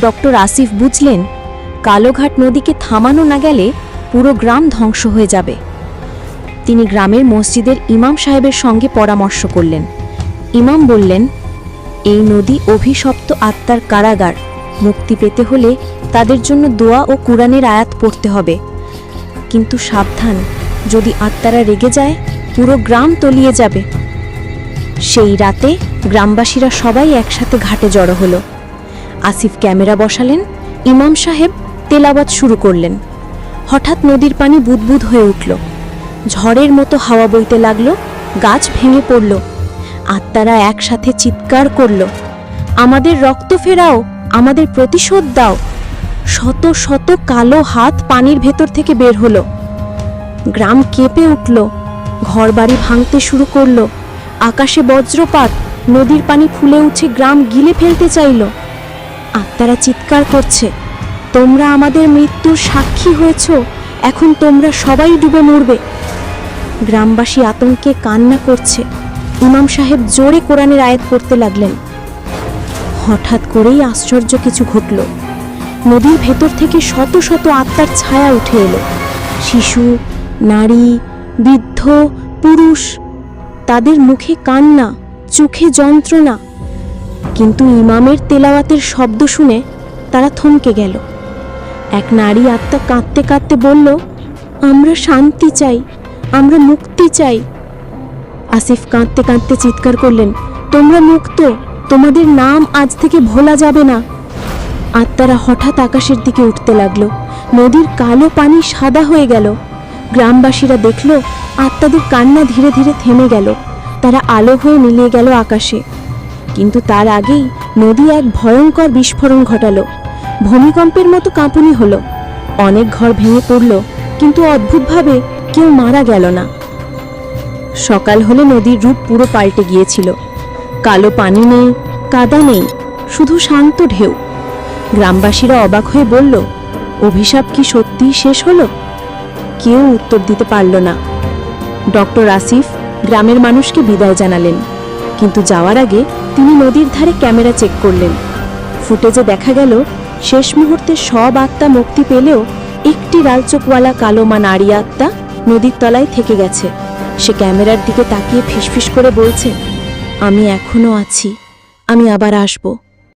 Doctor Asif বুঝলেন, কালোঘাট নদীকে থামানো না গেলে পুরো গ্রাম ধ্বংস হয়ে যাবে। তিনি গ্রামের মসজিদের ইমাম সাহেবের সঙ্গে পরামর্শ করলেন। ইমাম বললেন, এই নদী অভিশপ্ত আত্মার কারাগার। মুক্তি পেতে হলে তাদের জন্য দোয়া ও কোরআনের আয়াত পড়তে হবে। কিন্তু সাবধান, যদি আত্মারা রেগে যায়, পুরো গ্রাম তলিয়ে যাবে। সেই রাতে গ্রামবাসীরা সবাই একসাথে ঘাটে জড়ো হলো। আসিফ ক্যামেরা বসালেন, ইমাম সাহেব তেলাওয়াত শুরু করলেন। হঠাৎ নদীর পানি বুদবুদ হয়ে উঠল। ঝড়ের মতো হাওয়া বইতে লাগল, গাছ ভেঙে পড়ল। আত্মারা একসাথে চিৎকার করল, আমাদের রক্ত ফেরাও, আমাদের প্রতিশোধ দাও। শত শত কালো হাত পানির ভেতর থেকে বের হলো। গ্রাম কেঁপে উঠল, ঘরবাড়ি ভাঙতে শুরু করল। আকাশে বজ্রপাত, নদীর পানি ফুলে উঠে গ্রাম গিলে ফেলতে চাইল। আত্মারা চিৎকার করছে, তোমরা আমাদের মৃত্যুর সাক্ষী হয়েছ, এখন তোমরা সবাই ডুবে মরবে। গ্রামবাসী আতঙ্কে কান্না করছে। ইমাম সাহেব জোরে কোরআনের আয়াত করতে লাগলেন। হঠাৎ করেই আশ্চর্য কিছু ঘটল। নদীর ভেতর থেকে শত শত আত্মার ছায়া উঠে এলো। শিশু, নারী, বৃদ্ধ, পুরুষ, তাদের মুখে কান্না, চোখে যন্ত্রণা কিন্তু ইমামের তেলাওয়াতের শব্দ শুনে তারা থমকে গেল। এক নারী আত্মা কাঁদতে কাঁদতে বলল, আমরা শান্তি চাই, আমরা মুক্তি চাই। আসিফ কাঁদতে কাঁদতে চিৎকার করলেন, তোমরা মুক্ত, তোমাদের নাম আজ থেকে ভোলা যাবে না। আত্মারা হঠাৎ আকাশের দিকে উঠতে লাগল। নদীর কালো পানি সাদা হয়ে গেল। গ্রামবাসীরা দেখল, আত্মাদের কান্না ধীরে ধীরে থেমে গেল। তারা আলো হয়ে মিলিয়ে গেল আকাশে। কিন্তু তার আগেই নদী এক ভয়ঙ্কর বিস্ফোরণ ঘটালো। ভূমিকম্পের মতো কাঁপুনি হলো। অনেক ঘর ভেঙে পড়ল, কিন্তু অদ্ভুতভাবে কেউ মারা গেল না। সকাল হলে নদীর রূপ পুরো পাল্টে গিয়েছিল। কালো পানি নেই, কাদা নেই, শুধু শান্ত ঢেউ। গ্রামবাসীরা অবাক হয়ে বলল, অভিশাপ কি সত্যিই শেষ হলো? কেউ উত্তর দিতে পারল না। ডক্টর আসিফ গ্রামের মানুষকে বিদায় জানালেন। কিন্তু যাওয়ার আগে তিনি নদীর ধারে ক্যামেরা চেক করলেন। ফুটেজে দেখা গেল, শেষ মুহূর্তে সব আত্মা মুক্তি পেলেও একটি লালচোকওয়ালা কালো মা নারী আত্মা নদীর তলায় থেকে গেছে। সে ক্যামেরার দিকে তাকিয়ে ফিসফিস করে বলছে, আমি এখনও আছি, আমি আবার আসব।